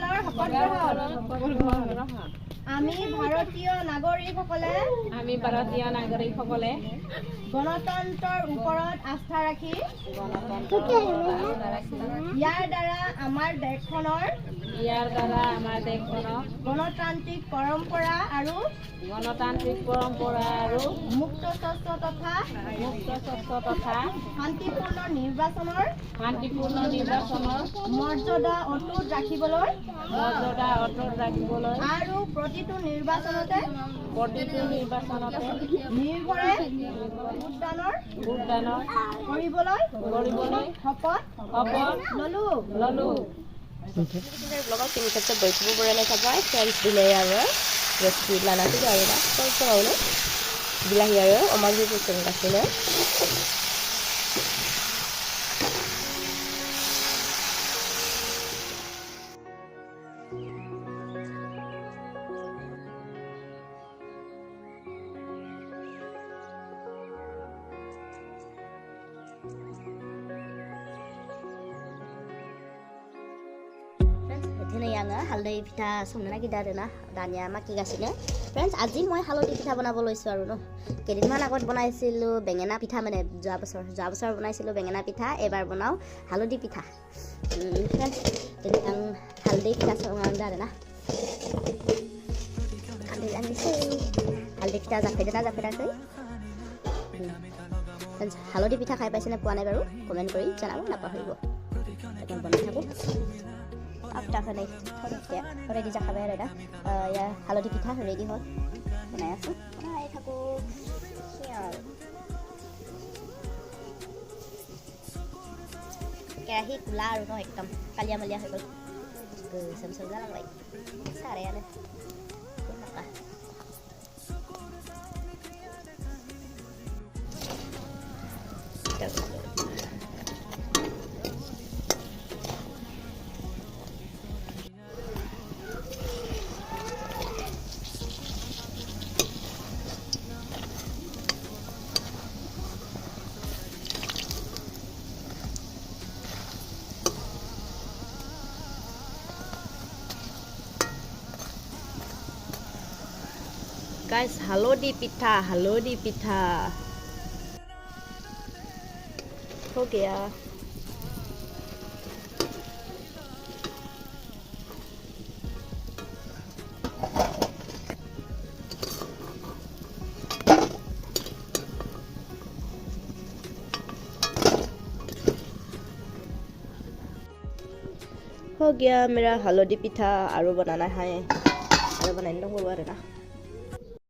la আমি ভাৰতীয় নাগৰিকসকলে আমি ভাৰতীয় নাগৰিকসকলে গণতন্ত্ৰৰ ওপৰত আস্থা ৰাখি ইয়াৰ দ্বাৰা আমাৰ দেশখনৰ ইয়াৰ দ্বাৰা আমাৰ দেশখনক গণতান্ত্ৰিক পৰম্পৰা আৰু গণতান্ত্ৰিক পৰম্পৰা আৰু মুক্ত স্বচ্ছ তথা মুক্ত স্বচ্ছ তথা শান্তিপূৰ্ণ নিৰ্বাচনৰ শান্তিপূৰ্ণ নিৰ্বাচনৰ মৰ্যাদা অটুট ৰাখিবলৈ প্ৰতিটো নিৰ্বাচনতে প্ৰতিটো নিৰ্বাচনতে ভোটদানৰ ভোটদানৰ কৰিবলৈ কৰিবলৈ শপত আৰু বিলাহী আৰু অমাজি চিকেন আছিলে 양아 할로이 피타 섬나 기다르나 다냐 마키 가시네 friends 아직 뭐 할로이 피타 보나 볼 있어 아루노 게린 마나 곧 보나 있을로 뱅에나 피타 만에 자바서 자바서 보나 있을로 뱅에나 피타 에바 보나오 할로이 피타 friends 게린 양 할로이 피타 섬나 기다르나 할로이 안 있어 할로이 피타 자페르나 자페라 그 friends 할로이 피타 가입하시는 분 안에 바로 코멘트 글 전화 문 앞에 흘리고 এখন বনাই থাকো after খালে এতিয়া ৰেডি জাখাবাই আৰু এটা ইয়াৰ হালধি পিঠা ৰেডি হ'ল বনাই আছোঁ বনাই থাকোঁ কেৰাহী কোলা আৰু ন একদম কালিয়া মালিয়া হৈ গ'ল গোচম চম জালাংবাই চাৰেয়ানো এনেকুৱা guys. Halo di pita halo di pita oke ya Hoga, ya, mira halo di pita, aru banana hai, aru banana indong bawa rena.